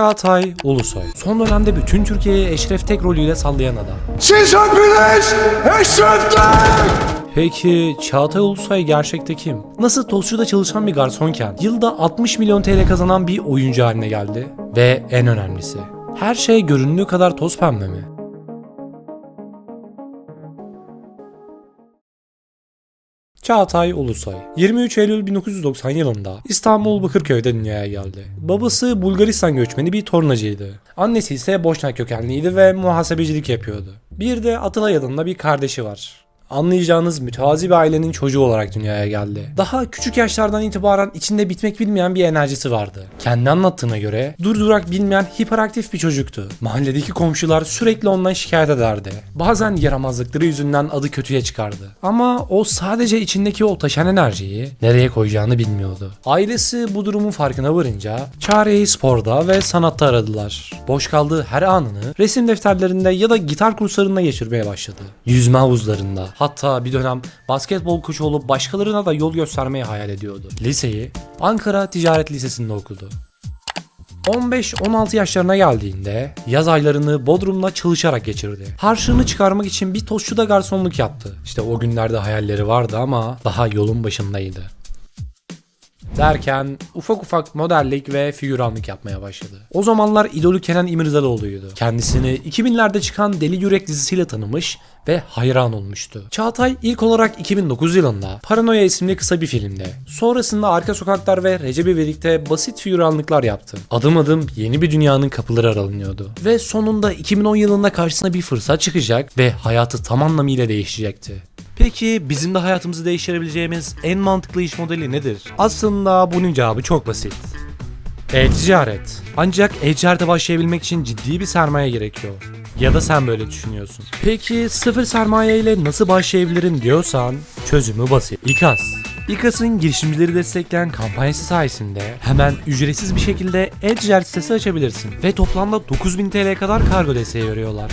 Çağatay Ulusoy. Son dönemde bütün Türkiye'yi Eşref Tek rolüyle sallayan adam. Siz hepiniz eşrefler! Peki Çağatay Ulusoy gerçekte kim? Nasıl tostçuda çalışan bir garsonken yılda 60 milyon TL kazanan bir oyuncu haline geldi? Ve en önemlisi her şey göründüğü kadar toz pembe mi? Çağatay Ulusoy 23 Eylül 1990 yılında İstanbul Bakırköy'de dünyaya geldi. Babası Bulgaristan göçmeni bir tornacıydı. Annesi ise Boşnak kökenliydi ve muhasebecilik yapıyordu. Bir de Atılay adında bir kardeşi var. Anlayacağınız mütevazi bir ailenin çocuğu olarak dünyaya geldi. Daha küçük yaşlardan itibaren içinde bitmek bilmeyen bir enerjisi vardı. Kendi anlattığına göre durdurak bilmeyen hiperaktif bir çocuktu. Mahalledeki komşular sürekli ondan şikayet ederdi. Bazen yaramazlıkları yüzünden adı kötüye çıkardı. Ama o sadece içindeki o taşan enerjiyi nereye koyacağını bilmiyordu. Ailesi bu durumun farkına varınca çareyi sporda ve sanatta aradılar. Boş kaldığı her anını resim defterlerinde ya da gitar kurslarında geçirmeye başladı. Yüzme havuzlarında, Hatta bir dönem basketbol koçu olup başkalarına da yol göstermeyi hayal ediyordu. Liseyi Ankara Ticaret Lisesi'nde okudu. 15-16 yaşlarına geldiğinde yaz aylarını Bodrum'da çalışarak geçirdi. Harçlığını çıkarmak için bir tostçuda garsonluk yaptı. İşte o günlerde hayalleri vardı ama daha yolun başındaydı. Derken ufak ufak modellik ve figüranlık yapmaya başladı. O zamanlar idolü Kenan İmirzalıoğlu'ydu. Kendisini 2000'lerde çıkan Deli Yürek dizisiyle tanımış ve hayran olmuştu. Çağatay ilk olarak 2009 yılında Paranoya isimli kısa bir filmde. Sonrasında Arka Sokaklar ve Recep İvedik'te basit figüranlıklar yaptı. Adım adım yeni bir dünyanın kapıları aralanıyordu. Ve sonunda 2010 yılında karşısına bir fırsat çıkacak ve hayatı tam anlamıyla değişecekti. Peki bizim de hayatımızı değiştirebileceğimiz en mantıklı iş modeli nedir? Aslında bunun cevabı çok basit. E-ticaret. Ancak e-ticarete başlayabilmek için ciddi bir sermaye gerekiyor. Ya da sen böyle düşünüyorsun. Peki sıfır sermaye ile nasıl başlayabilirim diyorsan çözümü basit. İKAS. İKAS'ın girişimcileri destekleyen kampanyası sayesinde hemen ücretsiz bir şekilde e-ticaret sitesi açabilirsin. Ve toplamda 9000 TL kadar kargo desteği veriyorlar.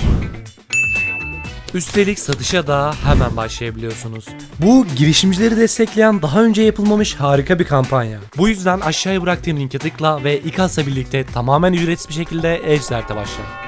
Üstelik satışa da hemen başlayabiliyorsunuz. Bu girişimcileri destekleyen daha önce yapılmamış harika bir kampanya. Bu yüzden aşağıya bıraktığım linke tıkla ve İKAS'la birlikte tamamen ücretsiz bir şekilde e-ticarete başla.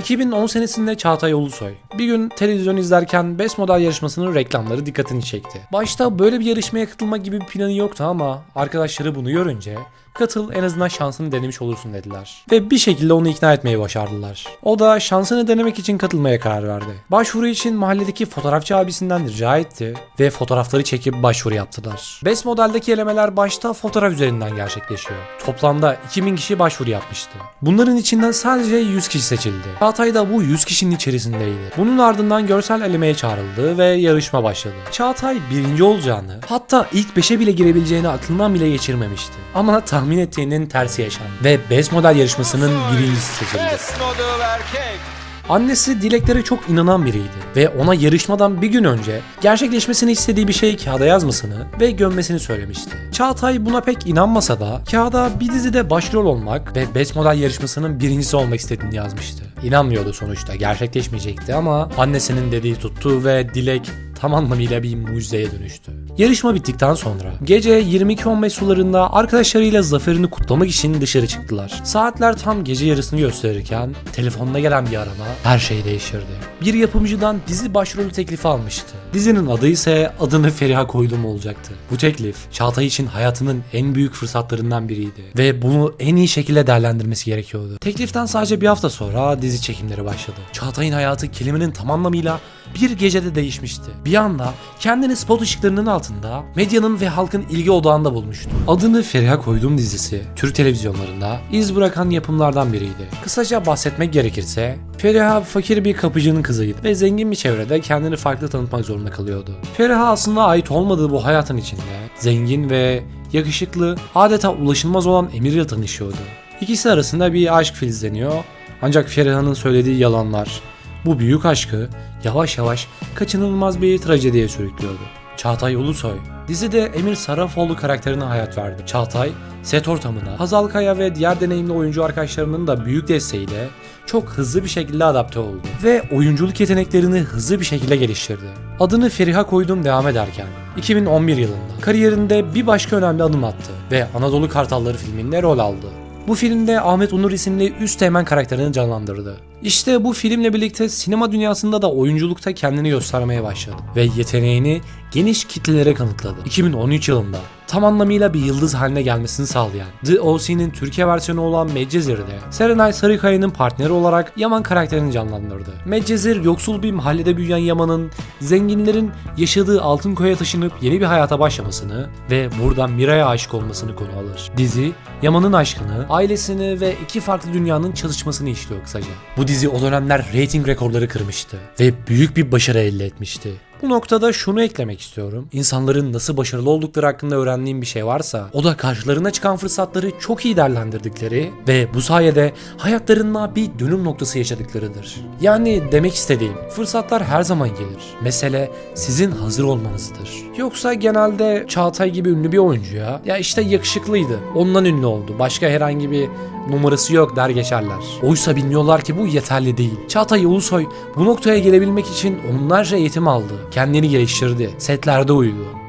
2010 senesinde Çağatay Ulusoy bir gün televizyon izlerken Best Model yarışmasının reklamları dikkatini çekti. Başta böyle bir yarışmaya katılmak gibi bir planı yoktu ama arkadaşları bunu görünce katıl en azından şansını denemiş olursun dediler. Ve bir şekilde onu ikna etmeyi başardılar. O da şansını denemek için katılmaya karar verdi. Başvuru için mahalledeki fotoğrafçı abisinden rica etti ve fotoğrafları çekip başvuru yaptılar. Best Model'deki elemeler başta fotoğraf üzerinden gerçekleşiyor. Toplamda 2000 kişi başvuru yapmıştı. Bunların içinden sadece 100 kişi seçildi. Çağatay da bu 100 kişinin içerisindeydi. Bunun ardından görsel elemeye çağrıldı ve yarışma başladı. Çağatay birinci olacağını, hatta ilk 5'e bile girebileceğini aklından bile geçirmemişti. Ama tahmin ettiğinin tersi yaşandı ve Best Model yarışmasının birincisi seçildi. Best model erkek. Annesi dileklere çok inanan biriydi ve ona yarışmadan bir gün önce gerçekleşmesini istediği bir şeyi kağıda yazmasını ve gömmesini söylemişti. Çağatay buna pek inanmasa da kağıda bir dizide başrol olmak ve Best Model yarışmasının birincisi olmak istediğini yazmıştı. İnanmıyordu sonuçta gerçekleşmeyecekti ama annesinin dediği tuttu ve dilek tam anlamıyla bir mucizeye dönüştü. Yarışma bittikten sonra gece 22.15 sularında arkadaşlarıyla zaferini kutlamak için dışarı çıktılar. Saatler tam gece yarısını gösterirken telefonuna gelen bir arama her şeyi değiştirdi. Bir yapımcıdan dizi başrolü teklifi almıştı. Dizinin adı ise adını Feriha Koydum olacaktı. Bu teklif Çağatay için hayatının en büyük fırsatlarından biriydi ve bunu en iyi şekilde değerlendirmesi gerekiyordu. Tekliften sadece bir hafta sonra dizi çekimleri başladı. Çağatay'ın hayatı kelimenin tam anlamıyla bir gecede değişmişti. Bir anda kendini spot ışıklarının altında medyanın ve halkın ilgi odağında bulmuştu. Adını Feriha Koydum dizisi Türk televizyonlarında iz bırakan yapımlardan biriydi. Kısaca bahsetmek gerekirse Feriha fakir bir kapıcının kızıydı ve zengin bir çevrede kendini farklı tanıtmak zorunda kalıyordu. Feriha aslında ait olmadığı bu hayatın içinde zengin ve yakışıklı adeta ulaşılmaz olan Emir'le tanışıyordu. İkisi arasında bir aşk filizleniyor ancak Feriha'nın söylediği yalanlar, bu büyük aşkı yavaş yavaş kaçınılmaz bir trajediye sürüklüyordu. Çağatay Ulusoy dizide Emir Sarafoğlu karakterine hayat verdi. Çağatay set ortamına Hazal Kaya ve diğer deneyimli oyuncu arkadaşlarının da büyük desteğiyle çok hızlı bir şekilde adapte oldu ve oyunculuk yeteneklerini hızlı bir şekilde geliştirdi. Adını Feriha koydum devam ederken 2011 yılında kariyerinde bir başka önemli adım attı ve Anadolu Kartalları filminde rol aldı. Bu filmde Ahmet Onur isimli üst teğmen karakterini canlandırdı. İşte bu filmle birlikte sinema dünyasında da oyunculukta kendini göstermeye başladı ve yeteneğini geniş kitlelere kanıtladı. 2013 yılında tam anlamıyla bir yıldız haline gelmesini sağlayan The O.C.'nin Türkiye versiyonu olan Medcezir'de Serenay Sarıkaya'nın partneri olarak Yaman karakterini canlandırdı. Medcezir yoksul bir mahallede büyüyen Yaman'ın zenginlerin yaşadığı altın koya taşınıp yeni bir hayata başlamasını ve buradan Miray'a aşık olmasını konu alır. Dizi Yaman'ın aşkını, ailesini ve iki farklı dünyanın çalışmasını işliyor kısaca. Bu dizi o dönemler reyting rekorları kırmıştı ve büyük bir başarı elde etmişti. Bu noktada şunu eklemek istiyorum. İnsanların nasıl başarılı oldukları hakkında öğrendiğim bir şey varsa o da karşılarına çıkan fırsatları çok iyi değerlendirdikleri ve bu sayede hayatlarında bir dönüm noktası yaşadıklarıdır. Yani demek istediğim fırsatlar her zaman gelir. Mesele sizin hazır olmanızdır. Yoksa genelde Çağatay gibi ünlü bir oyuncuya ya işte yakışıklıydı ondan ünlü oldu başka herhangi bir numarası yok der geçerler. Oysa bilmiyorlar ki bu yeterli değil. Çağatay Ulusoy bu noktaya gelebilmek için onlarca eğitim aldı. Kendini geliştirdi. Setlerde uyudu.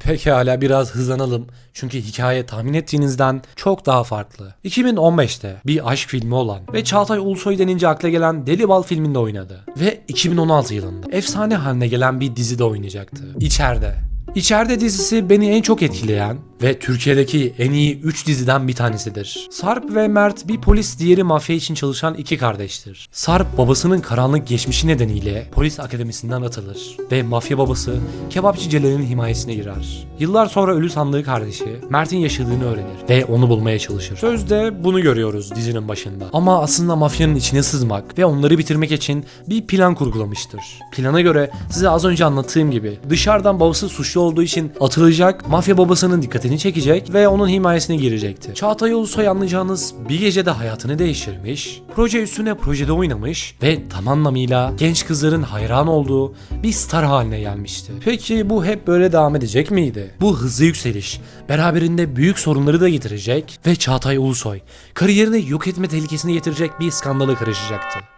Pekala biraz hızlanalım. Çünkü hikaye tahmin ettiğinizden çok daha farklı. 2015'te bir aşk filmi olan ve Çağatay Ulusoy denince akla gelen Deli Bal filminde oynadı. Ve 2016 yılında efsane haline gelen bir dizide oynayacaktı. İçeride. İçeride dizisi beni en çok etkileyen ve Türkiye'deki en iyi 3 diziden bir tanesidir. Sarp ve Mert bir polis diğeri mafya için çalışan iki kardeştir. Sarp babasının karanlık geçmişi nedeniyle polis akademisinden atılır ve mafya babası kebapçı Celal'in himayesine girer. Yıllar sonra ölü sandığı kardeşi Mert'in yaşadığını öğrenir ve onu bulmaya çalışır. Sözde bunu görüyoruz dizinin başında. Ama aslında mafyanın içine sızmak ve onları bitirmek için bir plan kurgulamıştır. Plana göre size az önce anlattığım gibi dışarıdan babası suçlu olduğu için atılacak, mafya babasının dikkatini çekecek ve onun himayesine girecekti. Çağatay Ulusoy anlayacağınız bir gecede hayatını değiştirmiş, proje üstüne projede oynamış ve tam anlamıyla genç kızların hayran olduğu bir star haline gelmişti. Peki bu hep böyle devam edecek miydi? Bu hızlı yükseliş beraberinde büyük sorunları da getirecek ve Çağatay Ulusoy kariyerini yok etme tehlikesine getirecek bir skandala karışacaktı.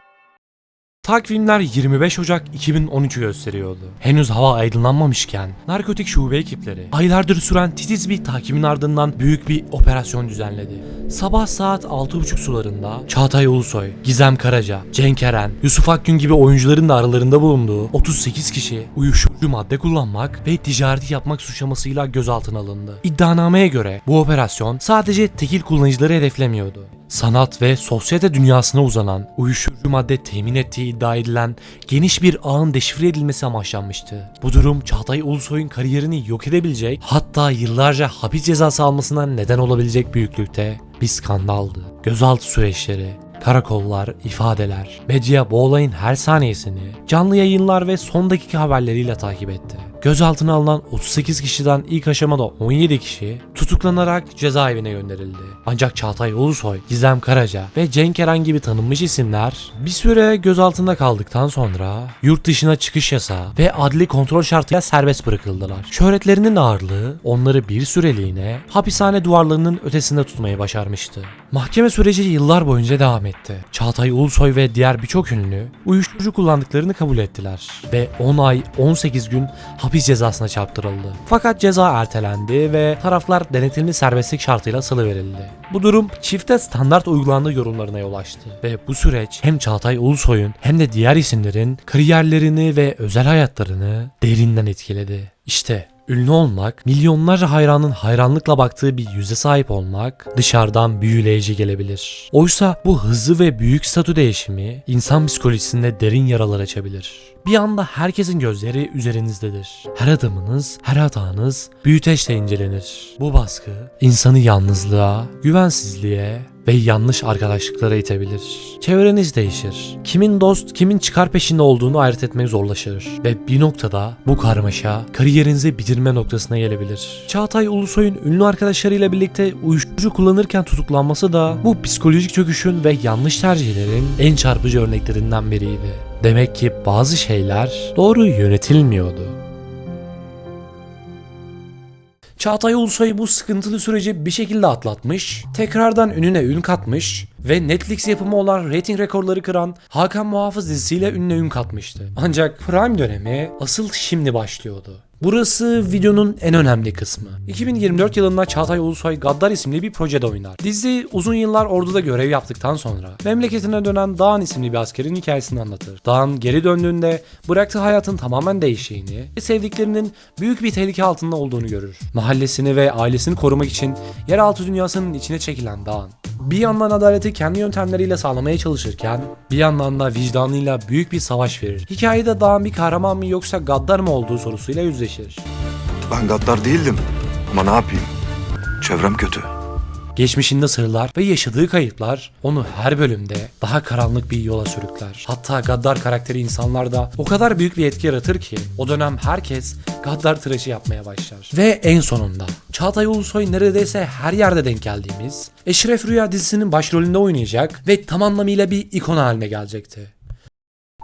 Takvimler 25 Ocak 2013'ü gösteriyordu. Henüz hava aydınlanmamışken narkotik şube ekipleri aylardır süren titiz bir takibin ardından büyük bir operasyon düzenledi. Sabah saat 6.30 sularında Çağatay Ulusoy, Gizem Karaca, Cenk Eren, Yusuf Akgün gibi oyuncuların da aralarında bulunduğu 38 kişi uyuşturucu madde kullanmak ve ticareti yapmak suçlamasıyla gözaltına alındı. İddianameye göre bu operasyon sadece tekil kullanıcıları hedeflemiyordu sanat ve sosyete dünyasına uzanan uyuşturucu madde temin ettiği iddia edilen geniş bir ağın deşifre edilmesi amaçlanmıştı. Bu durum Çağatay Ulusoy'un kariyerini yok edebilecek hatta yıllarca hapis cezası almasına neden olabilecek büyüklükte bir skandaldı. Gözaltı süreçleri, karakollar, ifadeler, medya bu olayın her saniyesini canlı yayınlar ve son dakika haberleriyle takip etti. Gözaltına alınan 38 kişiden ilk aşamada 17 kişi tutuklanarak cezaevine gönderildi. Ancak Çağatay Ulusoy, Gizem Karaca ve Cenk Eren gibi tanınmış isimler bir süre gözaltında kaldıktan sonra yurt dışına çıkış yasağı ve adli kontrol şartıyla serbest bırakıldılar. Şöhretlerinin ağırlığı onları bir süreliğine hapishane duvarlarının ötesinde tutmayı başarmıştı. Mahkeme süreci yıllar boyunca devam etti. Çağatay Ulusoy ve diğer birçok ünlü uyuşturucu kullandıklarını kabul ettiler ve 10 ay 18 gün hapis cezasına çarptırıldı. Fakat ceza ertelendi ve taraflar denetimli serbestlik şartıyla salıverildi. Bu durum çifte standart uygulandığı yorumlarına yol açtı ve bu süreç hem Çağatay Ulusoy'un hem de diğer isimlerin kariyerlerini ve özel hayatlarını derinden etkiledi. İşte Ünlü olmak, milyonlarca hayranın hayranlıkla baktığı bir yüze sahip olmak dışarıdan büyüleyici gelebilir. Oysa bu hızlı ve büyük statü değişimi insan psikolojisinde derin yaralar açabilir. Bir anda herkesin gözleri üzerinizdedir. Her adımınız, her hatanız büyüteçle incelenir. Bu baskı insanı yalnızlığa, güvensizliğe ve yanlış arkadaşlıklara itebilir. Çevreniz değişir. Kimin dost, kimin çıkar peşinde olduğunu ayırt etmek zorlaşır. Ve bir noktada bu karmaşa kariyerinizi bitirme noktasına gelebilir. Çağatay Ulusoy'un ünlü arkadaşlarıyla birlikte uyuşturucu kullanırken tutuklanması da bu psikolojik çöküşün ve yanlış tercihlerin en çarpıcı örneklerinden biriydi. Demek ki bazı şeyler doğru yönetilmiyordu. Çağatay Ulusoy bu sıkıntılı süreci bir şekilde atlatmış, tekrardan ününe ün katmış ve Netflix yapımı olan rating rekorları kıran Hakan Muhafız dizisiyle ününe ün katmıştı. Ancak Prime dönemi asıl şimdi başlıyordu. Burası videonun en önemli kısmı. 2024 yılında Çağatay Ulusoy Gaddar isimli bir projede oynar. Dizi uzun yıllar orduda görev yaptıktan sonra memleketine dönen Dağın isimli bir askerin hikayesini anlatır. Dağın geri döndüğünde bıraktığı hayatın tamamen değiştiğini ve sevdiklerinin büyük bir tehlike altında olduğunu görür. Mahallesini ve ailesini korumak için yeraltı dünyasının içine çekilen Dağın bir yandan adaleti kendi yöntemleriyle sağlamaya çalışırken bir yandan da vicdanıyla büyük bir savaş verir. Hikayede Dağın bir kahraman mı yoksa gaddar mı olduğu sorusuyla yüzleşir. Ben gaddar değildim. Ama ne yapayım? Çevrem kötü. Geçmişinde sırlar ve yaşadığı kayıplar onu her bölümde daha karanlık bir yola sürükler. Hatta Gaddar karakteri insanlarda o kadar büyük bir etki yaratır ki o dönem herkes Gaddar tıraşı yapmaya başlar. Ve en sonunda Çağatay Ulusoy neredeyse her yerde denk geldiğimiz Eşref Rüya dizisinin başrolünde oynayacak ve tam anlamıyla bir ikon haline gelecekti.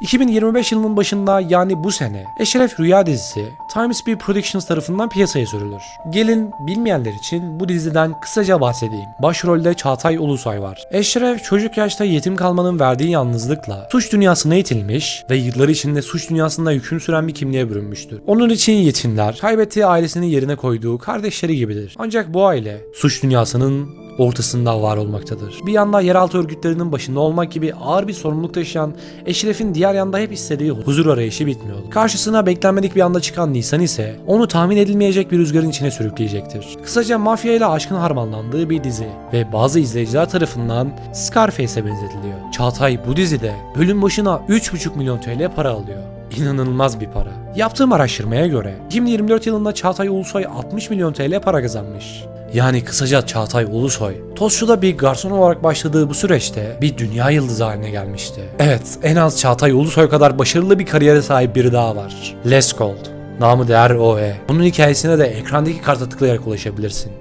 2025 yılının başında yani bu sene Eşref Rüya dizisi Times B Productions tarafından piyasaya sürülür. Gelin bilmeyenler için bu diziden kısaca bahsedeyim. Başrolde Çağatay Ulusoy var. Eşref çocuk yaşta yetim kalmanın verdiği yalnızlıkla suç dünyasına itilmiş ve yıllar içinde suç dünyasında hüküm süren bir kimliğe bürünmüştür. Onun için yetimler kaybettiği ailesini yerine koyduğu kardeşleri gibidir. Ancak bu aile suç dünyasının ortasında var olmaktadır. Bir yanda yeraltı örgütlerinin başında olmak gibi ağır bir sorumluluk taşıyan Eşref'in diğer yanda hep istediği huzur arayışı bitmiyor. Karşısına beklenmedik bir anda çıkan Nisan ise onu tahmin edilmeyecek bir rüzgarın içine sürükleyecektir. Kısaca mafya ile aşkın harmanlandığı bir dizi ve bazı izleyiciler tarafından Scarface'e benzetiliyor. Çağatay bu dizide bölüm başına 3,5 milyon TL para alıyor. İnanılmaz bir para. Yaptığım araştırmaya göre 2024 yılında Çağatay Ulusoy 60 milyon TL para kazanmış. Yani kısaca Çağatay Ulusoy, Tostçu'da bir garson olarak başladığı bu süreçte bir dünya yıldızı haline gelmişti. Evet, en az Çağatay Ulusoy kadar başarılı bir kariyere sahip biri daha var. Les Gold, namı değer OE. Bunun hikayesine de ekrandaki karta tıklayarak ulaşabilirsin.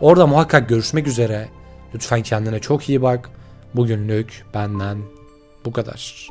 Orada muhakkak görüşmek üzere. Lütfen kendine çok iyi bak. Bugünlük benden bu kadar.